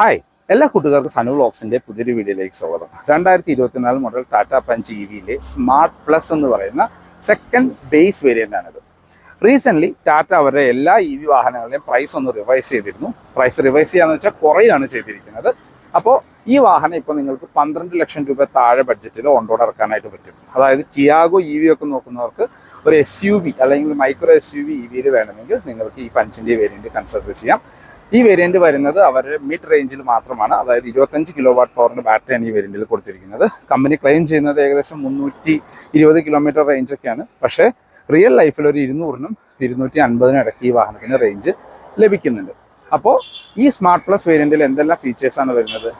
Hi എല്ലാ കൂട്ടുകാർക്കും സനു വ്ളോഗ്സിന്റെ പുതിയൊരു വീഡിയോയിലേക്ക് സ്വാഗതം. രണ്ടായിരത്തി ഇരുപത്തിനാല് മോഡൽ ടാറ്റ പഞ്ച് ഇ വിയിലെ സ്മാർട്ട് പ്ലസ് എന്ന് പറയുന്ന സെക്കൻഡ് ബേസ് വേരിയന്റ് ആണിത്. റീസെന്റ് ടാറ്റ അവരുടെ എല്ലാ ഇ വി വാഹനങ്ങളുടെയും പ്രൈസ് ഒന്ന് റിവൈസ് ചെയ്തിരുന്നു. പ്രൈസ് റിവൈസ് ചെയ്യാന്ന് വെച്ചാൽ കുറയാണ് ചെയ്തിരിക്കുന്നത്. അപ്പോൾ ഈ വാഹനം ഇപ്പോൾ നിങ്ങൾക്ക് പന്ത്രണ്ട് ലക്ഷം രൂപ താഴെ ബഡ്ജറ്റിൽ ഓൺറോഡ് ഇറക്കാനായിട്ട് പറ്റും. അതായത് ടിയാഗോ ഇ വി ഒക്കെ നോക്കുന്നവർക്ക് ഒരു എസ് യു വി അല്ലെങ്കിൽ micro S U V E വിയിൽ വേണമെങ്കിൽ നിങ്ങൾക്ക് ഈ പഞ്ചിന്റെ വേരിയന്റ് കൺസിഡർ ചെയ്യാം. ഈ വേരിയന്റ് വരുന്നത് അവരുടെ മിഡ് റേഞ്ചിൽ മാത്രമാണ്. അതായത് ഇരുപത്തഞ്ച് കിലോ വാട്ട് പവറിന്റെ ബാറ്ററിയാണ് ഈ വേരിയന്റിൽ കൊടുത്തിരിക്കുന്നത്. കമ്പനി ക്ലെയിം ചെയ്യുന്നത് ഏകദേശം മുന്നൂറ്റി ഇരുപത് കിലോമീറ്റർ റേഞ്ചൊക്കെയാണ് പക്ഷേ റിയൽ ലൈഫിൽ ഒരു ഇരുന്നൂറിനും ഇരുന്നൂറ്റി അൻപതിനും ഇടയ്ക്ക് ഈ വാഹനത്തിന് റേഞ്ച് ലഭിക്കുന്നുണ്ട്. അപ്പോൾ ഈ സ്മാർട്ട് പ്ലസ് വേരിയന്റിൽ എന്തെല്ലാം ഫീച്ചേഴ്സാണ് വരുന്നത്?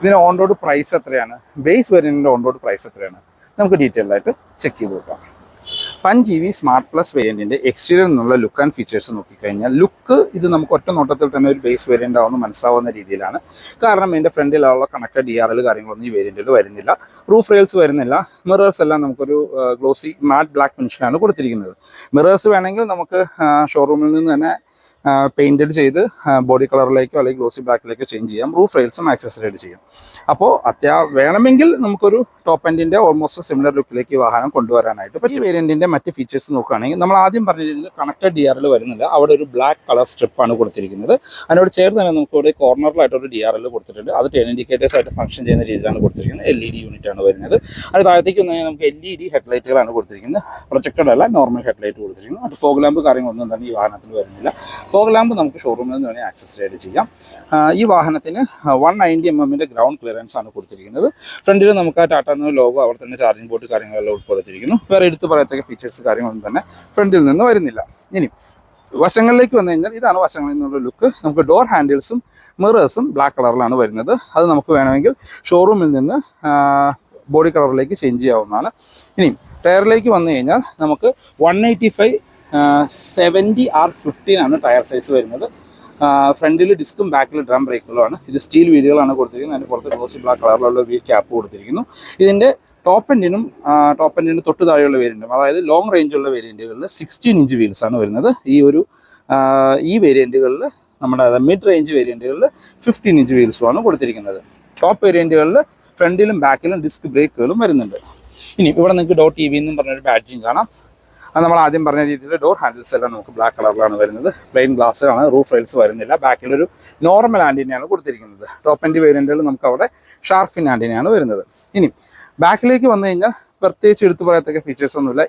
ഇതിന് ഓൺ റോഡ് പ്രൈസ് എത്രയാണ്? ബേസ് വേരിയന്റിന്റെ ഓൺ റോഡ് പ്രൈസ് എത്രയാണ്? നമുക്ക് ഡീറ്റെയിൽ ആയിട്ട് ചെക്ക് ചെയ്ത് നോക്കാം. Punch G V smart plus വേരിയന്റിന്റെ exterior എന്നുള്ള ലുക്ക് ആൻഡ് ഫീച്ചേഴ്സ് നോക്കിക്കഴിഞ്ഞാൽ ലുക്ക് ഇത് നമുക്ക് ഒറ്റ നോട്ടത്തിൽ തന്നെ ഒരു ബേസ് വേരിയന്റ് ആവുന്ന മനസ്സിലാവുന്ന രീതിയിലാണ്. കാരണം ഇതിന്റെ ഫ്രണ്ടിലുള്ള കണക്റ്റഡ് ഡി ആർ എൽ കാര്യങ്ങളൊന്നും ഈ വേരിയന്റിൽ വരുന്നില്ല. റൂഫ് റെയിൽസ് വരുന്നില്ല. മിറേഴ്സ് എല്ലാം നമുക്കൊരു ഗ്ലോസി മാറ്റ് ബ്ലാക്ക് ഫിനിഷിലാണ് കൊടുത്തിരിക്കുന്നത്. മിറേഴ്സ് വേണമെങ്കിൽ നമുക്ക് ഷോറൂമിൽ നിന്ന് തന്നെ പെയിന്റഡ് ചെയ്ത് ബോഡി കളറിലേക്കോ അല്ലെങ്കിൽ ഗ്ലോസി ബ്ലാക്കിലേക്കോ ചേഞ്ച് ചെയ്യാം. റൂഫ് റെയിൽസും ആക്സസറൈഡ് ചെയ്യാം. അപ്പോൾ അത്യാ വേണമെങ്കിൽ നമുക്കൊരു ടോപ്പ് എൻഡിന്റെ ഓൾമോസ്റ്റ് സിമിലർ ലുക്കിലേക്ക് വാഹനം കൊണ്ടുവരാനായിട്ട് പറ്റും ഈ വേരിയന്റിന്റെ മറ്റ് ഫീച്ചേഴ്സ് നോക്കുകയാണെങ്കിൽ നമ്മൾ ആദ്യം പറഞ്ഞ രീതിയിൽ കണക്റ്റഡ് ഡി ആറിൽ വരുന്നില്ല. അവിടെ ഒരു ബ്ലാക്ക് കളർ സ്ട്രിപ്പാണ് കൊടുത്തിരിക്കുന്നത്. അതിനോട് ചേർന്ന് തന്നെ നമുക്ക് ഇവിടെ കോർണറിലായിട്ട് ഒരു ഡി ആർ എൽ കൊടുത്തിട്ടുണ്ട്. അത് ടേൺ ഇൻഡിക്കേറ്റേഴ്സ് ആയിട്ട് ഫംഗ്ഷൻ ചെയ്യുന്ന രീതിയിലാണ് കൊടുത്തിരിക്കുന്നത്. എൽ ഇ ഡി യൂണിറ്റ് ആണ് വരുന്നത്. അത് താഴത്തേക്ക് വന്നു കഴിഞ്ഞാൽ നമുക്ക് എൽ ഇ ഡി ഹെഡ്ലൈറ്റുകളാണ് കൊടുത്തിരിക്കുന്നത്. പ്രൊജക്റ്റഡ് അല്ല നോർമൽ ഹെഡ്ലൈറ്റ് കൊടുത്തിരിക്കുന്നത് അത് ഫോഗ് ലാമ്പ് കാര്യങ്ങളൊന്നും തന്നെ ഈ വാഹനത്തിൽ വരുന്നില്ല. ഫോഗ് ലാമ്പ് നമുക്ക് ഷോറൂമിൽ നിന്ന് വേണമെങ്കിൽ ആക്സസ് റൈഡ് ചെയ്യാം. ഈ വാഹനത്തിന് വൺ നയന്റി എം എമ്മിന്റെ ഗ്രൗണ്ട് ക്ലിയറൻസ് ആണ് കൊടുത്തിരിക്കുന്നത്. ഫ്രണ്ടിൽ നമുക്ക് ആ ടാറ്റ ലോഗോ അവിടെ തന്നെ ചാർജിംഗ് ബോർഡ് കാര്യങ്ങളെല്ലാം ഉൾപ്പെടുത്തിയിരിക്കുന്നു. വേറെ എടുത്ത് പറയത്തക്ക ഫീച്ചേഴ്സ് കാര്യങ്ങളൊന്നും തന്നെ ഫ്രണ്ടിൽ നിന്ന് വരുന്നില്ല. ഇനി വശങ്ങളിലേക്ക് വന്നു കഴിഞ്ഞാൽ ഇതാണ് വശങ്ങളിൽ നിന്നുള്ള ലുക്ക് നമുക്ക് ഡോർ ഹാൻഡിൽസും മിറേഴ്സും ബ്ലാക്ക് കളറിലാണ് വരുന്നത്. അത് നമുക്ക് വേണമെങ്കിൽ ഷോറൂമിൽ നിന്ന് ബോഡി കളറിലേക്ക് ചേഞ്ച് ചെയ്യാവുന്നതാണ്. ഇനി ടയറിലേക്ക് വന്നു കഴിഞ്ഞാൽ നമുക്ക് one eighty five seventy R fifteen ആണ് ടയർ സൈസ് വരുന്നത്. ഫ്രണ്ടിൽ ഡിസ്കും ബാക്കിൽ ഡ്രം ബ്രേക്കുകളുമാണ് ഇത് സ്റ്റീൽ വീലുകളാണ് കൊടുത്തിരിക്കുന്നത്. അതിന് പുറത്ത് ഗ്ലോസി ബ്ലാക്ക് കളറിലുള്ള വീൽ ക്യാപ്പ് കൊടുത്തിരിക്കുന്നു. ഇതിന്റെ ടോപ്പ് എൻഡിനും ടോപ്പ് എൻഡിന് തൊട്ട് താഴെയുള്ള വേരിയന്റും അതായത് ലോങ് റേഞ്ചുള്ള വേരിയന്റുകളിൽ സിക്സ്റ്റീൻ ഇഞ്ച് വീൽസ് ആണ് വരുന്നത്. ഈ ഒരു ഈ വേരിയന്റുകളിൽ നമ്മുടെ മിഡ് റേഞ്ച് വേരിയന്റുകളിൽ ഫിഫ്റ്റീൻ ഇഞ്ച് വീൽസുമാണ് കൊടുത്തിരിക്കുന്നത്. ടോപ്പ് വേരിയന്റുകളിൽ ഫ്രണ്ടിലും ബാക്കിലും ഡിസ്ക് ബ്രേക്കുകളും വരുന്നുണ്ട്. ഇനി ഇവിടെ നിങ്ങൾക്ക് ഡോട്ട് ടി വി എന്നും പറഞ്ഞൊരു ബാഡ്ജിങ് കാണാം. അത് നമ്മൾ ആദ്യം പറഞ്ഞ രീതിയിൽ ഡോർ ഹാൻഡിൽസ് എല്ലാം നമുക്ക് ബ്ലാക്ക് കളറിലാണ് വരുന്നത്. പ്ലെയിൻ ഗ്ലാസ് ആണ് റൂഫ് റെയിൽസ് വരുന്നില്ല. ബാക്കിലൊരു നോർമൽ ആന്റിനെയാണ് കൊടുത്തിരിക്കുന്നത്. ടോപ്പ് എൻഡ് വേരിയന്റുകൾ നമുക്ക് അവിടെ ഷാർഫിൻ ആന്റിനെയാണ് വരുന്നത്. ഇനി ബാക്കിലേക്ക് വന്നു കഴിഞ്ഞാൽ പ്രത്യേകിച്ച് എടുത്തു പറയത്തക്ക ഫീച്ചേഴ്സ് ഒന്നുമില്ല.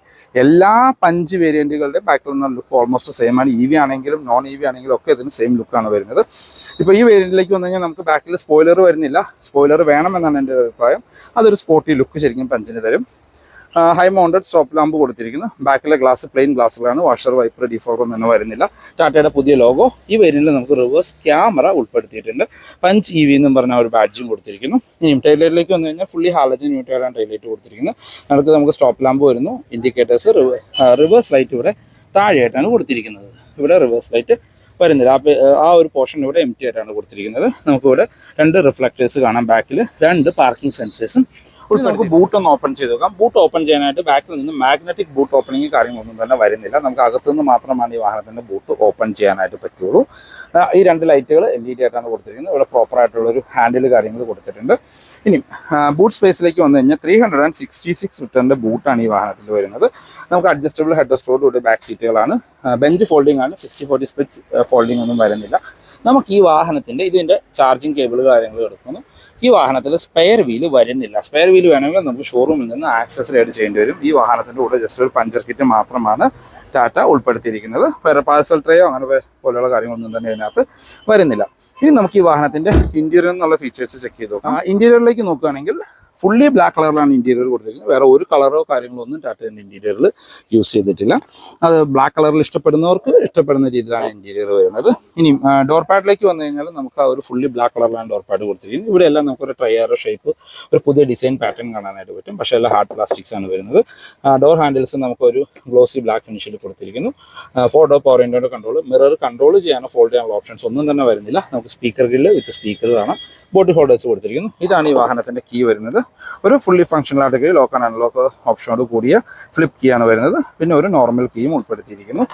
എല്ലാ പഞ്ച് വേരിയന്റുകളുടെ ബാക്കിൽ നിന്നുള്ള ലുക്ക് ഓൾമോസ്റ്റ് സെയിം ആണ്. ഇ വി ആണെങ്കിലും നോൺ ഇ വി ആണെങ്കിലും ഒക്കെ ഇതിന് സെയിം ലുക്കാണ് വരുന്നത്. ഇപ്പോൾ ഈ വേരിയന്റിലേക്ക് വന്നു കഴിഞ്ഞാൽ നമുക്ക് ബാക്കിൽ സ്പോയിലർ വരുന്നില്ല. സ്പോയിലർ വേണമെന്നാണ് എന്റെ അഭിപ്രായം. അതൊരു സ്പോർട്ടി ലുക്ക് ശരിക്കും പഞ്ചിന് തരും. ഹൈ മൗണ്ടഡ് സ്റ്റോപ്പ് ലാമ്പ് കൊടുത്തിരിക്കുന്നു. ബാക്കിലെ ഗ്ലാസ് പ്ലെയിൻ ഗ്ലാസ്സുകളാണ് വാഷർ വൈപ്പർ ഡിഫോർ ഒന്നും വരുന്നില്ല. ടാറ്റയുടെ പുതിയ ലോഗോ ഈ വേരിയന്റിൽ നമുക്ക് റിവേഴ്സ് ക്യാമറ ഉൾപ്പെടുത്തിയിട്ടുണ്ട്. പഞ്ച് ഇ വി എന്നും പറഞ്ഞ ഒരു ബാഡ്ജും കൊടുത്തിരിക്കുന്നു. ഇനിയും ടൈലറ്റിലേക്ക് വന്നു കഴിഞ്ഞാൽ ഫുള്ളി ഹാലജൻ യൂണിറ്റാണ് ടൈലറ്റ് കൊടുത്തിരിക്കുന്നത്. നമുക്ക് നമുക്ക് സ്റ്റോപ്പ് ലാമ്പ് വരുന്നു. ഇൻഡിക്കേറ്റേഴ്സ് റിവേഴ്സ് ലൈറ്റ് ഇവിടെ താഴെയായിട്ടാണ് കൊടുത്തിരിക്കുന്നത്. ഇവിടെ റിവേഴ്സ് ലൈറ്റ് വരുന്നില്ല. ആ ആ ഒരു പോർഷൻ ഇവിടെ എം ടി ആയിട്ടാണ് കൊടുത്തിരിക്കുന്നത്. നമുക്കിവിടെ രണ്ട് റിഫ്ലക്റ്റേഴ്സ് കാണാം. ബാക്കിൽ രണ്ട് പാർക്കിംഗ് സെൻസേഴ്സും ഇനി നമുക്ക് ബൂട്ട് ഒന്ന് ഓപ്പൺ ചെയ്ത് നോക്കാം. ബൂട്ട് ഓപ്പൺ ചെയ്യാനായിട്ട് ബാക്കിൽ നിന്ന് മാഗ്നറ്റിക് ബൂട്ട് ഓപ്പണിങ് കാര്യങ്ങളൊന്നും തന്നെ വരുന്നില്ല. നമുക്ക് അകത്തുനിന്ന് മാത്രമാണ് ഈ വാഹനത്തിന്റെ ബൂട്ട് ഓപ്പൺ ചെയ്യാനായിട്ട് പറ്റുള്ളൂ. ഈ രണ്ട് ലൈറ്റുകൾ എൽ ഇ ഡി ആയിട്ടാണ് കൊടുത്തിരിക്കുന്നത്. ഇവിടെ പ്രോപ്പർ ആയിട്ടുള്ള ഒരു ഹാൻഡിൽ കാര്യങ്ങൾ കൊടുത്തിട്ടുണ്ട്. ഇനി ബൂട്ട് സ്പേസിലേക്ക് വന്നു കഴിഞ്ഞാൽ three hundred and sixty six ലിറ്ററിന്റെ ബൂട്ടാണ് ഈ വാഹനത്തിൽ വരുന്നത്. നമുക്ക് അഡ്ജസ്റ്റബിൾ ഹെഡ് സ്റ്റോറോട് കൂടി ബാക്ക് സീറ്റുകളാണ് ബെഞ്ച് ഫോൾഡിംഗ് ആണ്. സിക്സ്റ്റി ഫോർട്ടി സ്പ്ലിറ്റ് ഫോൾഡിംഗ് ഒന്നും വരുന്നില്ല. നമുക്ക് ഈ വാഹനത്തിന്റെ ഇതിന്റെ ചാർജിങ് കേബിൾ കാര്യങ്ങൾ എടുക്കുന്നു. ഈ വാഹനത്തിൽ സ്പെയർ വീൽ വരുന്നില്ല. സ്പെയർ വീൽ വേണമെങ്കിൽ നമുക്ക് ഷോറൂമിൽ നിന്ന് ആക്സസറി ആയിട്ട് ചെയ്യേണ്ടി വരും. ഈ വാഹനത്തിന്റെ കൂടെ ജസ്റ്റ് ഒരു പഞ്ചർ കിറ്റ് മാത്രമാണ് ടാറ്റ ഉൾപ്പെടുത്തിയിരിക്കുന്നത്. വേറെ പാഴ്സൽ ട്രേയോ അങ്ങനെ പോലെയുള്ള കാര്യങ്ങളൊന്നും തന്നെ ഇതിനകത്ത് വരുന്നില്ല. ഇനി നമുക്ക് ഈ വാഹനത്തിന്റെ ഇന്റീരിയർ എന്നുള്ള ഫീച്ചേഴ്സ് ചെക്ക് ചെയ്ത് നോക്കാം. ഇന്റീരിയറിലേക്ക് നോക്കുകയാണെങ്കിൽ ഫുള്ളി ബ്ലാക്ക് കളറിലാണ് ഇന്റീരിയർ കൊടുത്തിരിക്കുന്നത്. വേറെ ഒരു കളറോ കാര്യങ്ങളോ ഒന്നും ടാറ്റേന്റെ ഇന്റീരിയറിൽ യൂസ് ചെയ്തിട്ടില്ല. അത് ബ്ലാക്ക് കളറിൽ ഇഷ്ടപ്പെടുന്നവർക്ക് ഇഷ്ടപ്പെടുന്ന രീതിയിലാണ് ഇന്റീരിയർ വരുന്നത്. ഇനി ഡോർ പാഡിലേക്ക് വന്നു കഴിഞ്ഞാൽ നമുക്ക് ആ ഒരു ഫുള്ളി ബ്ലാക്ക് കളറിലാണ് ഡോർ പാഡ് കൊടുത്തിരിക്കുന്നത്. ഇവിടെ എല്ലാം നമുക്കൊരു ട്രയർ ഷേപ്പ് ഒരു പുതിയ ഡിസൈൻ പാറ്റേൺ കാണാനായിട്ട് പറ്റും. പക്ഷേ എല്ലാം ഹാർഡ് പ്ലാസ്റ്റിക്സ് ആണ് വരുന്നത്. ഡോർ ഹാൻഡിൽസ് നമുക്കൊരു ഗ്ലോസി ബ്ലാക്ക് ഫിനിഷിൽ കൊടുത്തിരിക്കുന്നു. Four door power indoor control mirror control ചെയ്യാനോ ഫോൾഡ് ചെയ്യാനുള്ള ഓപ്ഷൻസ് ഒന്നും തന്നെ വരുന്നില്ല. നമുക്ക് സ്പീക്കർ ഗ്രില്ല് വിത്ത് സ്പീക്കർ കാണാം. ബോഡി ഹോൾഡേഴ്സ് കൊടുത്തിരിക്കുന്നു. ഇതാണ് ഈ വാഹനത്തിന്റെ കീ വരുന്നത്. ഒരു ഫുള്ളി ഫങ്ഷണൽ ആയിട്ട് ലോക്ക് ആൻഡ് അൺലോക്ക് ഓപ്ഷനോട് കൂടിയ ഫ്ലിപ്പ് കീ ആണ് വരുന്നത്. പിന്നെ ഒരു നോർമൽ കീയും ഉൾപ്പെടുത്തിയിരിക്കുന്നു.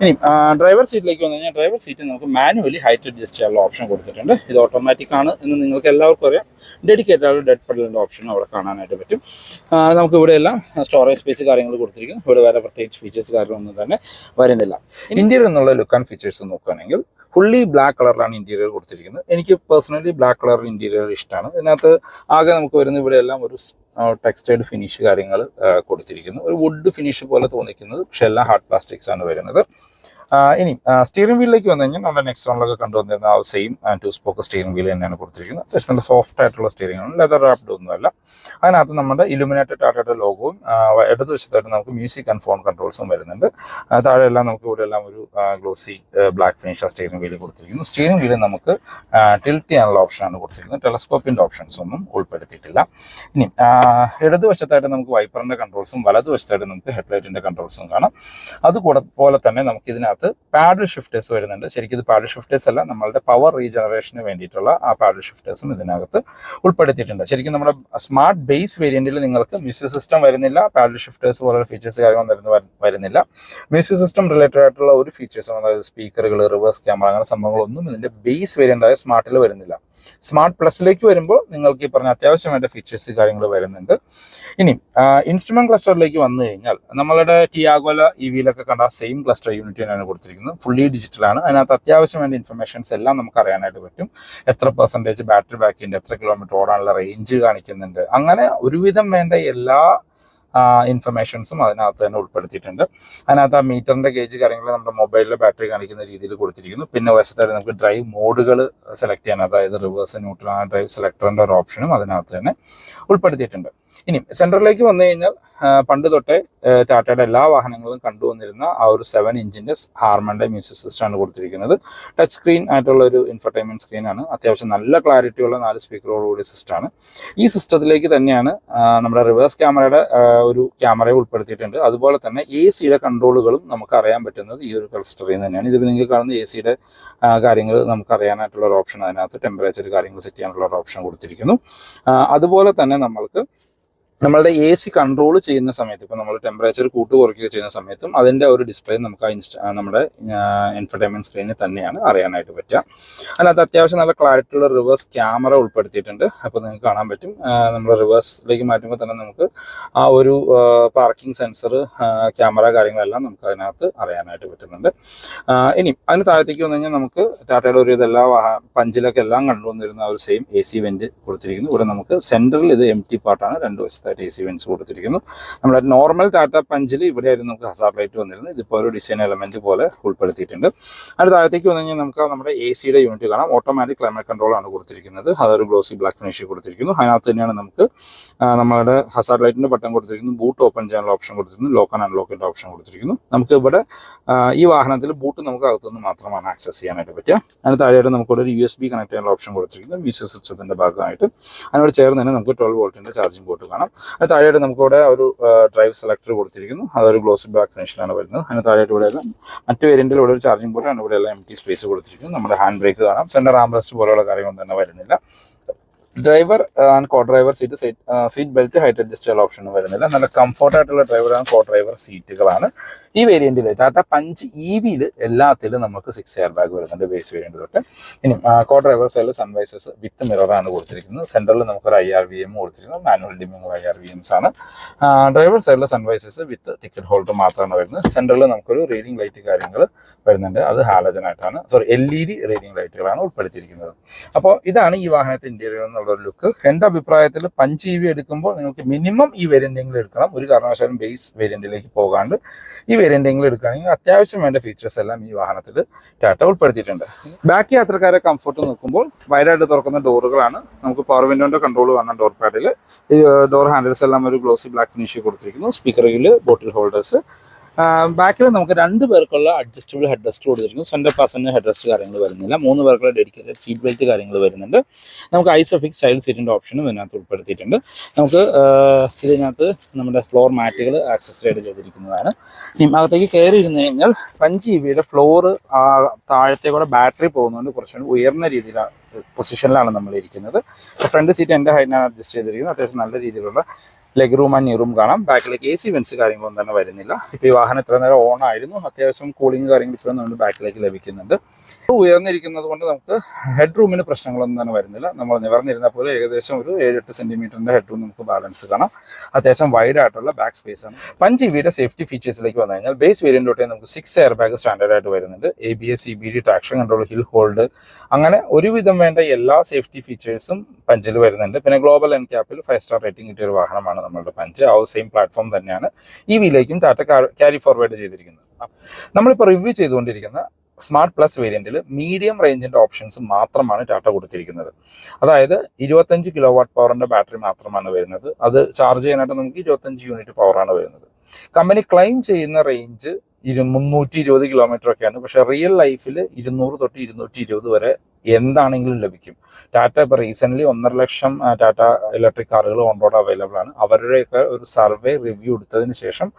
ഇനി ഡ്രൈവർ സീറ്റിലേക്ക് വന്നു കഴിഞ്ഞാൽ ഡ്രൈവർ സീറ്റ് നമുക്ക് മാനുവലി ഹൈറ്റ് അഡ്ജസ്റ്റ് ചെയ്യാനുള്ള ഓപ്ഷൻ കൊടുത്തിട്ടുണ്ട്. ഇത് ഓട്ടോമാറ്റിക് ആണ് എന്ന് നിങ്ങൾക്ക് എല്ലാവർക്കും അറിയാം. ഡെഡിക്കേറ്റഡ് ആയ ഡെഡ് പെഡലിന്റെ ഓപ്ഷൻ അവിടെ കാണാനായിട്ട് പറ്റും. നമുക്ക് ഇവിടെ എല്ലാം സ്റ്റോറേജ് സ്പേസ് കാര്യങ്ങൾ കൊടുത്തിരിക്കുന്നു. ഇവിടെ വേറെ പ്രത്യേകിച്ച് ഫീച്ചേഴ്സ് കാര്യങ്ങളൊന്നും തന്നെ വരുന്നില്ല. ഇന്ത്യയിൽ നിന്നുള്ള ലുക്ക് ആൻഡ് ഫീച്ചേഴ്സ് നോക്കുകയാണെങ്കിൽ ഫുള്ളി ബ്ലാക്ക് കളറിലാണ് ഇന്റീരിയർ കൊടുത്തിരിക്കുന്നത്. എനിക്ക് പേഴ്സണലി ബ്ലാക്ക് കളർ ഇന്റീരിയർ ഇഷ്ടമാണ് ഇതിനകത്ത് ആകെ നമുക്ക് വരുന്ന ഇവിടെ എല്ലാം ഒരു ടെക്സ്റ്റൈഡ് ഫിനിഷ് കാര്യങ്ങൾ കൊടുത്തിരിക്കുന്നു. ഒരു വുഡ് ഫിനിഷ് പോലെ തോന്നിക്കുന്നത് പക്ഷെ എല്ലാം ഹാർഡ് പ്ലാസ്റ്റിക്സ് ആണ് വരുന്നത്. ഇനി സ്റ്റിയറിംഗ് വീലിലേക്ക് വന്നു കഴിഞ്ഞാൽ നമ്മുടെ നെക്സ്റ്റ് റൗണ്ടിലൊക്കെ കണ്ടുവന്നിരുന്ന ആ same two spoke steering wheel തന്നെയാണ് കൊടുത്തിരിക്കുന്നത്. അത്യാവശ്യം നല്ല സോഫ്റ്റ് ആയിട്ടുള്ള സ്റ്റിയറിംഗ് ആണ്. ലെതർ റാപ്ഡ് ഒന്നുമല്ല. അതിനകത്ത് നമ്മുടെ ഇലുമിനേറ്റഡ് ടാറ്റയുടെ ലോഗോവും ഇടതുവശത്തായിട്ട് നമുക്ക് മ്യൂസിക് ആൻഡ് ഫോൺ കൺട്രോൾസും വരുന്നുണ്ട്. താഴെ എല്ലാം നമുക്ക് ഇവിടെ എല്ലാം ഒരു ഗ്ലോസി ബ്ലാക്ക് ഫിനിഷ് ആ സ്റ്റിയറിംഗ് വീൽ കൊടുത്തിരിക്കുന്നു. സ്റ്റിയറിംഗ് വീൽ നമുക്ക് ടിൽറ്റ് ചെയ്യാനുള്ള ഓപ്ഷനാണ് കൊടുത്തിരിക്കുന്നത്. ടെലസ്കോപ്പിന്റെ ഓപ്ഷൻസ് ഒന്നും ഉൾപ്പെടുത്തിയിട്ടില്ല. ഇനി ഇടതുവശത്തായിട്ട് നമുക്ക് വൈപ്പറിന്റെ കൺട്രോൾസും വലതുവശത്തായിട്ട് നമുക്ക് ഹെഡ്ലൈറ്റിന്റെ കൺട്രോൾസും കാണാം. അതുകൂടെ പോലെ തന്നെ നമുക്ക് ഇതിനകത്ത് പാഡിൽ ഷിഫ്റ്റേഴ്സ് വരുന്നുണ്ട്. ശരിക്കും ഇത് പാഡിൽ ഷിഫ്റ്റേഴ്സ് അല്ല നമ്മളുടെ പവർ റീജനറേഷന് വേണ്ടിയിട്ടുള്ള ആ പാഡിൽ ഷിഫ്റ്റേഴ്സും ഇതിനകത്ത് ഉൾപ്പെടുത്തിയിട്ടുണ്ട്. ശരിക്കും നമ്മുടെ സ്മാർട്ട് ബേസ് വേരിയന്റിൽ നിങ്ങൾക്ക് മ്യൂസിക് സിസ്റ്റം വരുന്നില്ല പാഡിൽ ഷിഫ്റ്റേഴ്സ് പോലുള്ള ഫീച്ചേഴ്സ് കാര്യങ്ങൾ വരുന്ന വരുന്നില്ല. മ്യൂസിക് സിസ്റ്റം റിലേറ്റഡ് ആയിട്ടുള്ള ഒരു ഫീച്ചേഴ്സും അതായത് സ്പീക്കറുകൾ റിവേഴ്സ് ക്യാമറ അങ്ങനെ സംഭവങ്ങളൊന്നും ഇതിന്റെ ബേസ് വേരിയന്റായ സ്മാർട്ടിൽ വരുന്നില്ല. സ്മാർട്ട് പ്ലസിലേക്ക് വരുമ്പോൾ നിങ്ങൾക്ക് ഈ പറഞ്ഞ അത്യാവശ്യമായിട്ട് ഫീച്ചേഴ്സ് കാര്യങ്ങൾ വരുന്നുണ്ട്. ഇനി ഇൻസ്ട്രുമെന്റ് ക്ലസ്റ്ററിലേക്ക് വന്നു കഴിഞ്ഞാൽ നമ്മളുടെ ടിയാഗോല ഇ വിയിലൊക്കെ കണ്ട സെയിം ക്ലസ്റ്റർ യൂണിറ്റ് തന്നെയാണ് കൊടുത്തിരിക്കുന്നത്. ഫുള്ളി ഡിജിറ്റലാണ് അതിനകത്ത് അത്യാവശ്യം വേണ്ട ഇൻഫർമേഷൻസ് എല്ലാം നമുക്ക് അറിയാനായിട്ട് പറ്റും. എത്ര പെർസെന്റേജ് ബാറ്ററി ബാക്കിന്റെ എത്ര കിലോമീറ്റർ ഓടാനുള്ള റേഞ്ച് കാണിക്കുന്നുണ്ട്. അങ്ങനെ ഒരുവിധം വേണ്ട എല്ലാ ഇൻഫർമേഷൻസും അതിനകത്ത് തന്നെ ഉൾപ്പെടുത്തിയിട്ടുണ്ട്. അതിനകത്ത് ആ മീറ്ററിന്റെ ഗേജ് കാര്യങ്ങൾ നമ്മുടെ മൊബൈലിലെ ബാറ്ററി കാണിക്കുന്ന രീതിയിൽ കൊടുത്തിരിക്കുന്നു. പിന്നെ വശത്തായി നമുക്ക് ഡ്രൈവ് മോഡുകൾ സെലക്ട് ചെയ്യാൻ അതായത് റിവേഴ്സ് ന്യൂട്രൽ ഡ്രൈവ് സെലക്ടറിന്റെ ഒരു ഓപ്ഷനും അതിനകത്ത് തന്നെ ഉൾപ്പെടുത്തിയിട്ടുണ്ട്. ഇനി സെൻട്രലിലേക്ക് വന്നു കഴിഞ്ഞാൽ പണ്ട് തൊട്ടേ ടാറ്റയുടെ എല്ലാ വാഹനങ്ങളും കണ്ടുവന്നിരുന്ന ആ ഒരു സെവൻ ഇഞ്ചിന്റെ ഹാർമന്റെ മ്യൂസിക് സിസ്റ്റമാണ് കൊടുത്തിരിക്കുന്നത്. ടച്ച് സ്ക്രീൻ ആയിട്ടുള്ള ഒരു ഇൻഫർടൈൻമെന്റ് സ്ക്രീനാണ് അത്യാവശ്യം നല്ല ക്ലാരിറ്റിയുള്ള നാല് സ്പീക്കറോടുകൂടി സിസ്റ്റമാണ് ഈ സിസ്റ്റത്തിലേക്ക് തന്നെയാണ് നമ്മുടെ റിവേഴ്സ് ക്യാമറയുടെ ഒരു ക്യാമറയെ ഉൾപ്പെടുത്തിയിട്ടുണ്ട്. അതുപോലെ തന്നെ എ സിയുടെ കൺട്രോളുകളും നമുക്ക് അറിയാൻ പറ്റുന്നത് ഈ ഒരു ക്ലസ്റ്ററിൽ തന്നെയാണ്. ഇതിൽ നിങ്ങൾക്ക് കാണുന്ന എ സിയുടെ കാര്യങ്ങൾ നമുക്ക് അറിയാനായിട്ടുള്ള ഒരു ഓപ്ഷൻ അതിനകത്ത് ടെമ്പറേച്ചർ കാര്യങ്ങൾ സെറ്റ് ചെയ്യാനുള്ള ഒരു ഓപ്ഷൻ കൊടുത്തിരിക്കുന്നു. അതുപോലെ തന്നെ നമ്മൾക്ക് നമ്മളുടെ എ സി കൺട്രോൾ ചെയ്യുന്ന സമയത്ത് ഇപ്പോൾ നമ്മൾ ടെമ്പറേച്ചർ കൂട്ട് കുറയ്ക്കുക ചെയ്യുന്ന സമയത്തും അതിന്റെ ഒരു ഡിസ്പ്ലേ നമുക്ക് ആ ഇൻസ്റ്റ നമ്മുടെ എന്റർടൈൻമെന്റ് സ്ക്രീനിൽ തന്നെയാണ് അറിയാനായിട്ട് പറ്റുക. അതിനകത്ത് അത്യാവശ്യം നല്ല ക്ലാരിറ്റി ഉള്ള റിവേഴ്സ് ക്യാമറ ഉൾപ്പെടുത്തിയിട്ടുണ്ട്. അപ്പോൾ നിങ്ങൾക്ക് കാണാൻ പറ്റും. നമ്മൾ റിവേഴ്സിലേക്ക് മാറ്റുമ്പോൾ തന്നെ നമുക്ക് ആ ഒരു പാർക്കിംഗ് സെൻസർ ക്യാമറ കാര്യങ്ങളെല്ലാം നമുക്ക് അതിനകത്ത് അറിയാനായിട്ട് പറ്റുന്നുണ്ട്. ഇനി അതിന് താഴത്തേക്ക് വന്നു കഴിഞ്ഞാൽ നമുക്ക് ടാറ്റയുടെ ഒരു ഇതെല്ലാം പഞ്ചിലൊക്കെ എല്ലാം കണ്ടുവന്നിരുന്ന ഒരു സെയിം എ സി വെന്റ് കൊടുത്തിരിക്കുന്നു. ഇവിടെ നമുക്ക് സെന്ററിൽ ഇത് എം ടി പാർട്ടാണ് രണ്ട് വശത്തായിട്ട് എ സി വെന്റ്സ് കൊടുത്തിരിക്കുന്നു. നമ്മുടെ നോർമൽ ടാറ്റ പഞ്ചിൽ ഇവിടെയായിരുന്നു നമുക്ക് ഹസാർ ലൈറ്റ് വന്നിരുന്നത്. ഇതിപ്പോൾ ഒരു ഡിസൈൻ എലമെന്റ് പോലെ ഉൾപ്പെടുത്തിയിട്ടുണ്ട്. അതിന് താഴത്തേക്ക് വന്നു കഴിഞ്ഞാൽ നമുക്ക് നമ്മുടെ എ സിയുടെ യൂണിറ്റ് കാണാം. ഓട്ടോമാറ്റിക് ക്ലൈമറ്റ് കൺട്രോൾ ആണ് കൊടുത്തിരിക്കുന്നത്. അതൊരു ഗ്ലോസി ബ്ലാക്ക് ഫിനിഷ് കൊടുത്തിരിക്കുന്നു. അതിനകത്ത് തന്നെയാണ് നമുക്ക് നമ്മുടെ ഹസാർ ലൈറ്റിന്റെ ബട്ടൺ കൊടുത്തിരിക്കുന്നു. ബൂട്ട് ഓപ്പൺ ചെയ്യാനുള്ള ഓപ്ഷൻ കൊടുത്തിരിക്കുന്നു. ലോക്ക് ആൻഡ് അൺലോക്കിന്റെ ഓപ്ഷൻ കൊടുത്തിരിക്കുന്നു. നമുക്ക് ഇവിടെ ഈ വാഹനത്തിൽ ബൂട്ട് നമുക്ക് അകത്തുനിന്ന് മാത്രമാണ് ആക്സസ് ചെയ്യാനായിട്ട് പറ്റുക. അതിന് താഴെയായിട്ട് നമുക്ക് ഒരു യു എസ് ബി കണക്ട് ചെയ്യാനുള്ള ഓപ്ഷൻ കൊടുത്തിരിക്കുന്നു. സിസ്റ്റത്തിന്റെ ഭാഗമായിട്ട്. അതിനോട് ചേർന്ന് തന്നെ നമുക്ക് ട്വൽവ് വോൾട്ടിന്റെ ചാർജിംഗ് പോർട്ട് കാണാം. അതിന് താഴെയായിട്ട് നമുക്കിവിടെ ഒരു ഡ്രൈവ് സെലക്ടർ കൊടുത്തിരിക്കുന്നു. അതൊരു ഗ്ലോസ് ബ്ലാക്ക് ഫിനിഷിലാണ് വരുന്നത്. അതിന് താഴെയായിട്ട് ഇവിടെ മറ്റ് വേരിയന്റിൽ ഇവിടെ ഒരു ചാർജിംഗ് പോർട്ടാണ് ഇവിടെ എല്ലാം എം ടി സ്പേസ് കൊടുത്തിരിക്കുന്നു. നമ്മുടെ ഹാൻഡ് ബ്രേക്ക് കാണാം. സെന്റർ ആംബ്രസ്റ്റ് പോലെയുള്ള കാര്യങ്ങളൊന്നും തന്നെ വരുന്നില്ല. Driver and co driver seat seat belt height adjust ചെയ്യാൻ ഓപ്ഷൻ വരുന്നില്ല. നല്ല കംഫർട്ട് ആയിട്ടുള്ള ഡ്രൈവർ ആൻഡ് കോ ഡ്രൈവർ സീറ്റുകളാണ് ഈ വേരിയന്റിൽ ടാറ്റ പഞ്ച് ഇ വിയിൽ എല്ലാത്തിലും നമുക്ക് സിക്സ് എയർ ബാഗ് വരുന്നുണ്ട് ബേസ് വേരിയന്റ് തൊട്ട്. ഇനി കോ ഡ്രൈവർ സൈഡിൽ സൺവൈസസ് വിത്ത് മിററാണ് കൊടുത്തിരിക്കുന്നത്. സെൻട്രലിൽ നമുക്കൊരു ഐ ആർ വി എം കൊടുത്തിരിക്കുന്നത്. Manual dimming I R V Ms ആണ്. ഡ്രൈവർ സൈഡിലെ സൺവൈസസ് വിത്ത് ടിക്കറ്റ് ഹോൾഡർ മാത്രമാണ് വരുന്നത്. സെൻട്രലിൽ നമുക്കൊരു റീഡിംഗ് ലൈറ്റ് കാര്യങ്ങൾ വരുന്നുണ്ട്. അത് ഹാലജൻ ആയിട്ടാണ് sorry L E D reading ലൈറ്റുകളാണ് ഉൾപ്പെടുത്തിയിരിക്കുന്നത്. അപ്പോൾ ഇതാണ് ഈ വാഹനത്തിന്റെ ഇന്റീരിയർ ഒരു ലുക്ക് എന്റെ അഭിപ്രായത്തിൽ പഞ്ച് ഇ വി എടുക്കുമ്പോൾ നിങ്ങൾക്ക് മിനിമം ഈ വേരിയന്റെങ്കിലും എടുക്കണം. ഒരു കാരണവശാലും ബേസ് വേരിയന്റിലേക്ക് പോകാണ്ട് ഈ വേരിയന്റെങ്കിലും എടുക്കുകയാണെങ്കിൽ അത്യാവശ്യം വേണ്ട ഫീച്ചേഴ്സ് എല്ലാം ഈ വാഹനത്തിൽ ടാറ്റ ഉൾപ്പെടുത്തിയിട്ടുണ്ട്. ബാക്കി യാത്രക്കാരെ കംഫർട്ട് നോക്കുമ്പോൾ വൈഡായിട്ട് തുറക്കുന്ന ഡോറുകളാണ്. നമുക്ക് പവർ വിൻഡോന്റെ കൺട്രോൾ കാണാം ഡോർ പാഡിൽ ഡോർ ഹാൻഡിൽസ് എല്ലാം ഒരു ഗ്ലോസി ബ്ലാക്ക് ഫിനിഷ് കൊടുത്തിരിക്കുന്നു. സ്പീക്കറിൽ ബോട്ടിൽ ഹോൾഡേഴ്സ് ബാക്കിൽ നമുക്ക് രണ്ട് പേർക്കുള്ള അഡ്ജസ്റ്റബിൾ ഹെഡ് റെസ്റ്റ് കൊടുത്തിരിക്കുന്നു സെന്റർ പാസഞ്ചർ ഹെഡ് റെസ്റ്റ് കാര്യങ്ങൾ വരുന്നില്ല. മൂന്ന് പേർക്കുള്ള ഡെഡിക്കേറ്റഡ് സീറ്റ് ബെൽറ്റ് കാര്യങ്ങൾ വരുന്നുണ്ട്. നമുക്ക് ഐസോഫിക്സ് സ്റ്റൈൽ സീറ്റിന്റെ ഓപ്ഷനും ഇതിനകത്ത് ഉൾപ്പെടുത്തിയിട്ടുണ്ട്. നമുക്ക് ഇതിനകത്ത് നമ്മുടെ ഫ്ലോർ മാറ്റുകൾ ആക്സസറൈഡ് ചെയ്തിരിക്കുന്നതാണ്. അകത്തേക്ക് കയറി ഇരുന്ന് കഴിഞ്ഞാൽ പഞ്ച് ഇ ബിയുടെ ഫ്ലോറ് താഴത്തേക്കൂടെ ബാറ്ററി പോകുന്നതുകൊണ്ട് കുറച്ചുകൂടി ഉയർന്ന രീതിയിലാണ് പൊസിഷനിലാണ് നമ്മൾ ഇരിക്കുന്നത് ഫ്രണ്ട് സീറ്റ് എന്റെ ഹൈറ്റിനാണ് അഡ്ജസ്റ്റ് ചെയ്തിരിക്കുന്നത് അത്യാവശ്യം നല്ല രീതിയിലുള്ള ലെഗ് റൂം ആൻഡ് റൂം കാണാം. ബാക്കിലേക്ക് എ സി വെൻസ് കാര്യങ്ങളൊന്നും തന്നെ വരുന്നില്ല. ഇപ്പോൾ ഈ വാഹനം ഇത്ര നേരം ഓൺ ആയിരുന്നു. അത്യാവശ്യം കൂളിംഗ് കാര്യങ്ങൾ ഇത്രയും നമ്മൾ ബാക്കിലേക്ക് ലഭിക്കുന്നുണ്ട്. ഉയർന്നിരിക്കുന്നത് കൊണ്ട് നമുക്ക് ഹെഡ് റൂമിന് പ്രശ്നങ്ങളൊന്നും തന്നെ വരുന്നില്ല. നമ്മൾ നിവർന്നിരുന്ന പോലെ ഏകദേശം ഒരു ഏഴെട്ട് സെന്റിമീറ്ററിന്റെ ഹെഡ് റൂം നമുക്ക് ബാലൻസ് കാണാം. അത്യാവശ്യം വൈഡ് ആയിട്ടുള്ള ബാക്ക് സ്പേസ് ആണ്. പഞ്ച് ഇവിയുടെ സേഫ്റ്റി ഫീച്ചേഴ്സിലേക്ക് വന്നു കഴിഞ്ഞാൽ ബേസ് വേരിയന്റ് തൊട്ടേ നമുക്ക് സിക്സ് എയർ ബാഗ് സ്റ്റാൻഡേർഡ് ആയിട്ട് വരുന്നുണ്ട്. A B S E B D traction control hill hold അങ്ങനെ ഒരുവിധം വേണ്ട എല്ലാ സേഫ്റ്റി ഫീച്ചേഴ്സും പഞ്ചിൽ വരുന്നുണ്ട്. പിന്നെ ഗ്ലോബൽ എൻ ക്യാപ്പിൽ ഫൈവ് സ്റ്റാർ റേറ്റിംഗ് കിട്ടിയ ഒരു വാഹനമാണ് നമ്മളുടെ പഞ്ച്. ആ സെയിം പ്ലാറ്റ്ഫോം തന്നെയാണ് ഈ വിയിലേക്കും ടാറ്റ കാരി ഫോർവേഡ് ചെയ്തിരിക്കുന്നത്. നമ്മളിപ്പോൾ റിവ്യൂ ചെയ്തുകൊണ്ടിരിക്കുന്ന സ്മാർട്ട് പ്ലസ് വേരിയന്റിൽ മീഡിയം റേഞ്ചിന്റെ ഓപ്ഷൻസ് മാത്രമാണ് ടാറ്റ കൊടുത്തിരിക്കുന്നത്. അതായത് ഇരുപത്തഞ്ച് കിലോ വാട്ട് പവറിന്റെ ബാറ്ററി മാത്രമാണ് വരുന്നത്. അത് ചാർജ് ചെയ്യാനായിട്ട് നമുക്ക് ഇരുപത്തഞ്ച് യൂണിറ്റ് പവറാണ് വരുന്നത്. കമ്പനി ക്ലെയിം ചെയ്യുന്ന റേഞ്ച് ഇരു മുന്നൂറ്റി ഇരുപത് കിലോമീറ്റർ ഒക്കെയാണ് പക്ഷെ റിയൽ ലൈഫിൽ ഇരുന്നൂറ് തൊട്ട് ഇരുന്നൂറ്റി ഇരുപത് വരെ എന്താണെങ്കിലും ലഭിക്കും. ടാറ്റ ഇപ്പോൾ റീസെന്റ്ലി ഒന്നര ലക്ഷം ടാറ്റ ഇലക്ട്രിക് കാറുകൾ ഓൺ റോഡ് അവൈലബിൾ ആണ്. അവരുടെയൊക്കെ ഒരു സർവേ റിവ്യൂ എടുത്തതിന് ശേഷം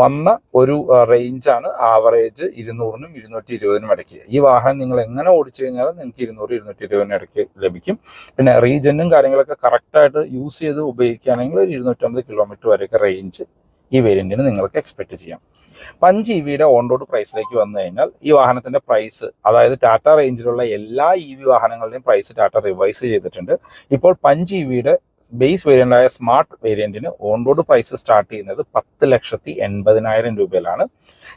വന്ന ഒരു റേഞ്ചാണ് ആവറേജ് ഇരുന്നൂറിനും ഇരുന്നൂറ്റി ഇരുപതിനും ഇടയ്ക്ക്. ഈ വാഹനം നിങ്ങൾ എങ്ങനെ ഓടിച്ചു കഴിഞ്ഞാലും നിങ്ങൾക്ക് ഇരുന്നൂറ് ഇരുന്നൂറ്റി ഇരുപതിനും ഇടയ്ക്ക് ലഭിക്കും. പിന്നെ റീജനും കാര്യങ്ങളൊക്കെ കറക്റ്റായിട്ട് യൂസ് ചെയ്ത് ഉപയോഗിക്കുകയാണെങ്കിൽ ഒരു ഇരുന്നൂറ്റമ്പത് കിലോമീറ്റർ വരെയൊക്കെ റേഞ്ച് ഈ വേരിയന്റിന് നിങ്ങൾക്ക് എക്സ്പെക്ട് ചെയ്യാം. പഞ്ച് ഇ വിയുടെ ഓൺ റോഡ് പ്രൈസിലേക്ക് വന്നു കഴിഞ്ഞാൽ ഈ വാഹനത്തിന്റെ പ്രൈസ് അതായത് ടാറ്റ റേഞ്ചിലുള്ള എല്ലാ ഇ വി വാഹനങ്ങളുടെയും പ്രൈസ് ടാറ്റ റിവൈസ് ചെയ്തിട്ടുണ്ട്. ഇപ്പോൾ പഞ്ച് ഇ വിയുടെ ബേസ് വേരിയന്റായ സ്മാർട്ട് വേരിയന്റിന് ഓൺ റോഡ് പ്രൈസ് സ്റ്റാർട്ട് ചെയ്യുന്നത് പത്ത് ലക്ഷത്തി എൺപതിനായിരം രൂപയിലാണ്.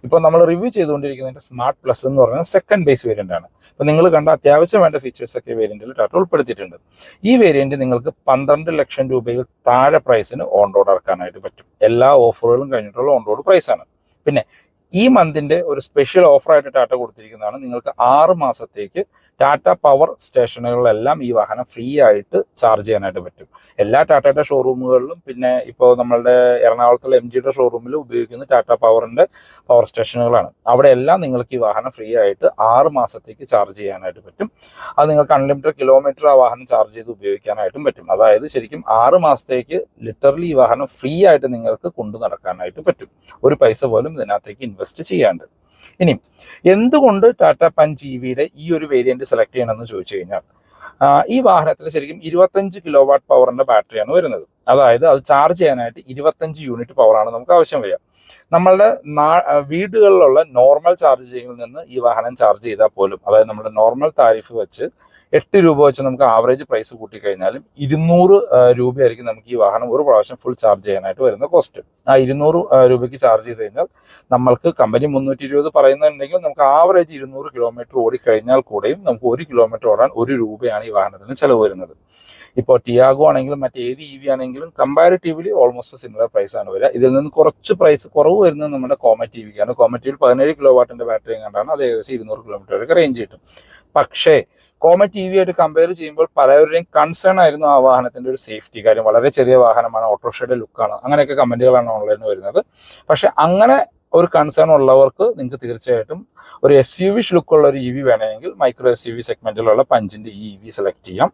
ഇപ്പോൾ നമ്മൾ റിവ്യൂ ചെയ്തുകൊണ്ടിരിക്കുന്നതിന്റെ സ്മാർട്ട് പ്ലസ് എന്ന് പറയുന്നത് സെക്കൻഡ് ബേസ് വേരിയന്റ് ആണ്. ഇപ്പോൾ നിങ്ങൾ കണ്ട അത്യാവശ്യം വേണ്ട ഫീച്ചേഴ്സ് ഒക്കെ വേരിയന്റിൽ ടാറ്റ ഉൾപ്പെടുത്തിയിട്ടുണ്ട് ഈ വേരിയന്റ് നിങ്ങൾക്ക് പന്ത്രണ്ട് ലക്ഷം രൂപയിൽ താഴെ പ്രൈസിന് ഓൺ റോഡ് ഇറക്കാനായിട്ട് പറ്റും. എല്ലാ ഓഫറുകളും കഴിഞ്ഞിട്ടുള്ള ഓൺ റോഡ് പ്രൈസാണ് പിന്നെ ഈ മന്തിന്റെ ഒരു സ്പെഷ്യൽ ഓഫറായിട്ട് ടാറ്റ കൊടുത്തിരിക്കുന്നതാണ്. നിങ്ങൾക്ക് ആറ് മാസത്തേക്ക് ടാറ്റ പവർ സ്റ്റേഷനുകളിലെല്ലാം ഈ വാഹനം ഫ്രീ ആയിട്ട് ചാർജ് ചെയ്യാനായിട്ട് പറ്റും. എല്ലാ ടാറ്റയുടെ ഷോറൂമുകളിലും പിന്നെ ഇപ്പോൾ നമ്മളുടെ എറണാകുളത്തുള്ള എം ജിയുടെ ഷോറൂമിൽ ഉപയോഗിക്കുന്ന ടാറ്റ പവറിന്റെ പവർ സ്റ്റേഷനുകളാണ്. അവിടെ എല്ലാം നിങ്ങൾക്ക് ഈ വാഹനം ഫ്രീ ആയിട്ട് ആറ് മാസത്തേക്ക് ചാർജ് ചെയ്യാനായിട്ട് പറ്റും. അത് നിങ്ങൾക്ക് അൺലിമിറ്റഡ് കിലോമീറ്റർ ആ വാഹനം ചാർജ് ചെയ്ത് ഉപയോഗിക്കാനായിട്ടും പറ്റും. അതായത് ശരിക്കും ആറ് മാസത്തേക്ക് ലിറ്ററലി ഈ വാഹനം ഫ്രീ ആയിട്ട് നിങ്ങൾക്ക് കൊണ്ടു നടക്കാനായിട്ട് പറ്റും. ഒരു പൈസ പോലും ഇതിനകത്തേക്ക് ഇൻവെസ്റ്റ് ചെയ്യാണ്ട്. ഇനി എന്തുകൊണ്ട് ടാറ്റ പഞ്ച് ഇ വിയുടെ ഈ ഒരു വേരിയന്റ് സെലക്ട് ചെയ്യണമെന്ന് ചോദിച്ചു കഴിഞ്ഞാൽ ഈ വാഹനത്തിൽ ശരിക്കും ഇരുപത്തഞ്ച് കിലോ വാട്ട് പവറിന്റെ ബാറ്ററിയാണ് വരുന്നത്. അതായത് അത് ചാർജ് ചെയ്യാനായിട്ട് ഇരുപത്തഞ്ച് യൂണിറ്റ് പവറാണ് നമുക്ക് ആവശ്യം വരിക. നമ്മളുടെ വീടുകളിലുള്ള നോർമൽ ചാർജ് ചാർജിങ്ങിൽ നിന്ന് ഈ വാഹനം ചാർജ് ചെയ്താൽ പോലും അതായത് നമ്മുടെ നോർമൽ താരിഫ് വെച്ച് എട്ട് രൂപ വെച്ച് നമുക്ക് ആവറേജ് പ്രൈസ് കൂട്ടിക്കഴിഞ്ഞാലും ഇരുന്നൂറ് രൂപയായിരിക്കും നമുക്ക് ഈ വാഹനം ഒരു പ്രാവശ്യം ഫുൾ ചാർജ് ചെയ്യാനായിട്ട് വരുന്ന കോസ്റ്റ് ആ ഇരുന്നൂറ് രൂപയ്ക്ക് ചാർജ് ചെയ്ത് കഴിഞ്ഞാൽ നമ്മൾക്ക് കമ്പനി മുന്നൂറ്റി ഇരുപത് പറയുന്നുണ്ടെങ്കിൽ നമുക്ക് ആവറേജ് ഇരുന്നൂറ് കിലോമീറ്റർ ഓടിക്കഴിഞ്ഞാൽ കൂടെയും നമുക്ക് ഒരു കിലോമീറ്റർ ഓടാൻ ഒരു രൂപയാണ് ഈ വാഹനത്തിന് ചിലവ് വരുന്നത്. ഇപ്പോൾ ടിയാഗോ ആണെങ്കിലും മറ്റേത് ഇ വി ആണെങ്കിലും കമ്പാരിറ്റീവ്ലി ഓൾമോസ്റ്റ് സിമിലർ പ്രൈസ് ആണ് വരിക. ഇതിൽ നിന്ന് കുറച്ച് പ്രൈസ് കുറവ് വരുന്നത് നമ്മുടെ കോമറ്റ് ടി വിക്കാണ്. കോമറ്റ് ടി വി പതിനേഴ് കിലോ വാട്ടിന്റെ ബാറ്ററി കണ്ടാണ് അത് ഏകദേശം ഇരുന്നൂറ് കിലോമീറ്റർ വരെ റേഞ്ച് കിട്ടും. പക്ഷേ കോമറ്റ് ടി വി ആയിട്ട് കമ്പയർ ചെയ്യുമ്പോൾ പലവരുടെയും കൺസേൺ ആയിരുന്നു ആ വാഹനത്തിന്റെ ഒരു സേഫ്റ്റി കാര്യം. വളരെ ചെറിയ വാഹനമാണ് ഓട്ടോറിക്ഷയുടെ ലുക്കാണ് അങ്ങനെയൊക്കെ കമന്റുകളാണ് ഓൺലൈനിൽ വരുന്നത്. പക്ഷേ അങ്ങനെ ഒരു കൺസേൺ ഉള്ളവർക്ക് നിങ്ങൾക്ക് തീർച്ചയായിട്ടും ഒരു എസ് യു വി ലുക്കുള്ള ഒരു ഇ വി വേണമെങ്കിൽ മൈക്രോ എസ് യു വി സെഗ്മെന്റിലുള്ള പഞ്ചിന്റെ ഈ ഇ വി സെലക്ട് ചെയ്യാം.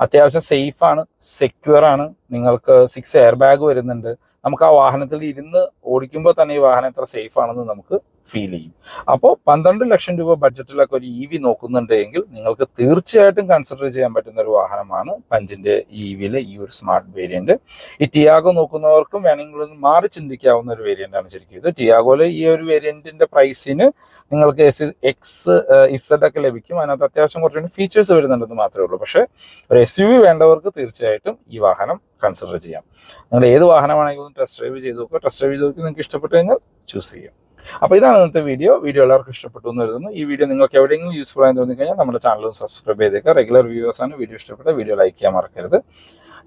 അത്യാവശ്യം സേഫ് ആണ് സെക്യൂർ ആണ്. നിങ്ങൾക്ക് സിക്സ് എയർ ബാഗ് വരുന്നുണ്ട്. നമുക്ക് ആ വാഹനത്തിൽ ഇരുന്ന് ഓടിക്കുമ്പോൾ തന്നെ ഈ വാഹനം എത്ര സേഫ് ആണെന്ന് നമുക്ക് ഫീൽ ചെയ്യും. അപ്പോൾ പന്ത്രണ്ട് ലക്ഷം രൂപ ബഡ്ജറ്റിലൊക്കെ ഒരു ഇ വി നോക്കുന്നുണ്ടെങ്കിൽ നിങ്ങൾക്ക് തീർച്ചയായിട്ടും കൺസിഡർ ചെയ്യാൻ പറ്റുന്ന ഒരു വാഹനമാണ് പഞ്ചിന്റെ ഇ വിയിലെ ഈ ഒരു സ്മാർട്ട് വേരിയന്റ് ഈ ടിയാഗോ നോക്കുന്നവർക്കും വേണമെങ്കിൽ മാറി ചിന്തിക്കാവുന്ന ഒരു വേരിയന്റ് ആണ് ശരിക്കും ഇത്. ടിയാഗോയിലെ ഈ ഒരു വേരിയന്റിന്റെ പ്രൈസിന് നിങ്ങൾക്ക് എസ് എക്സ് ഇസഡ് ഒക്കെ ലഭിക്കും. അതിനകത്ത് അത്യാവശ്യം കുറച്ചുകൂടി ഫീച്ചേഴ്സ് വരുന്നുണ്ടെന്ന് മാത്രമേ ഉള്ളൂ. പക്ഷേ ഒരു എസ് യു വി വേണ്ടവർക്ക് തീർച്ചയായിട്ടും ഈ വാഹനം കൺസിഡർ ചെയ്യാം നിങ്ങൾ ഏത് വാഹനമാണെങ്കിലും ടെസ്റ്റ് ഡ്രൈവ് ചെയ്ത് നോക്കുക. ടെസ്റ്റ് ഡ്രൈവ് ചെയ്ത് നോക്കി നിങ്ങൾക്ക് ഇഷ്ടപ്പെട്ട് കഴിഞ്ഞാൽ ചൂസ് ചെയ്യാം. അപ്പോൾ ഇതാണ് ഇന്നത്തെ വീഡിയോ വീഡിയോ എല്ലാവർക്കും ഇഷ്ടപ്പെട്ടു എന്ന് കരുതുന്നു. ഈ വീഡിയോ നിങ്ങൾക്ക് എവിടെയെങ്കിലും യൂസ്ഫുൾ ആയി തോന്നി കഴിഞ്ഞാൽ നമ്മുടെ ചാനലും സബ്സ്ക്രൈബ് ചെയ്തേക്കുക റെഗുലർ വ്യൂവേഴ്സാണ് വീഡിയോ ഇഷ്ടപ്പെട്ട വീഡിയോ ലൈക്ക് ചെയ്യാൻ മറക്കരുത്.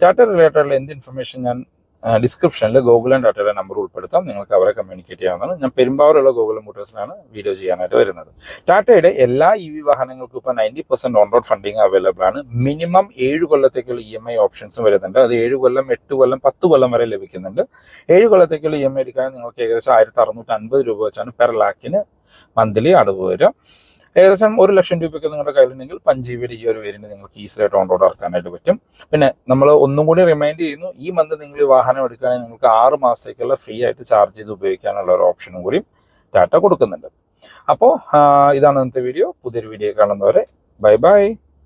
ടാറ്റ റിലേറ്റഡുള്ള എന്ത് ഇൻഫർമേഷൻ ഞാൻ ഡിസ്ക്രിപ്ഷനിൽ ഗൂഗിൾ ആൻഡ് ടാറ്റയുടെ നമ്പർ ഉൾപ്പെടുത്താം. നിങ്ങൾക്ക് അവരെ കമ്മ്യൂണിക്കേറ്റ് ചെയ്യാവുന്നതാണ്. ഞാൻ പെരുമ്പാവൂരുള്ള ഗൂഗിൾ മോട്ടോഴ്സിലാണ് വീഡിയോ ചെയ്യാനായിട്ട് വരുന്നത്. ടാറ്റയുടെ എല്ലാ ഇ വി വാഹനങ്ങൾക്കും ഇപ്പോൾ ninety percent on road funding available ആണ്. മിനിമം ഏഴ് കൊല്ലത്തേക്കുള്ള ഇ എം ഐ ഓപ്ഷൻസും വരുന്നുണ്ട്. അത് ഏഴ് കൊല്ലം എട്ട് കൊല്ലം പത്ത് കൊല്ലം വരെ ലഭിക്കുന്നുണ്ട്. ഏഴ് കൊല്ലത്തേക്കുള്ള ഇ എം ഐ എടുക്കാൻ നിങ്ങൾക്ക് ഏകദേശം ആയിരത്തി അറുന്നൂറ്റി അൻപത് രൂപ വെച്ചാണ് പെർ ലാക്കിന് മന്ത്ലി അടവ് വരിക. ഏകദേശം ഒരു ലക്ഷം രൂപയ്ക്ക് നിങ്ങളുടെ കയ്യിലുണ്ടെങ്കിൽ പഞ്ചീവിയുടെ ഈ ഒരു വേരിയന്റ് നിങ്ങൾക്ക് ഈസിലി ആയിട്ട് ഓൺ റോഡ് ഇറക്കാനായിട്ട് പറ്റും. പിന്നെ നമ്മൾ ഒന്നും കൂടി റിമൈൻഡ് ചെയ്യുന്നു ഈ മന്ത് നിങ്ങൾ വാഹനം എടുക്കുകയാണെങ്കിൽ നിങ്ങൾക്ക് ആറ് മാസത്തേക്കുള്ള ഫ്രീ ആയിട്ട് ചാർജ് ചെയ്ത് ഉപയോഗിക്കാനുള്ള ഒരു ഓപ്ഷനും കൂടി ടാറ്റ കൊടുക്കുന്നുണ്ട്. അപ്പോൾ ഇതാണ് ഇന്നത്തെ വീഡിയോ പുതിയൊരു വീഡിയോ കാണുന്നവരെ ബൈ ബൈ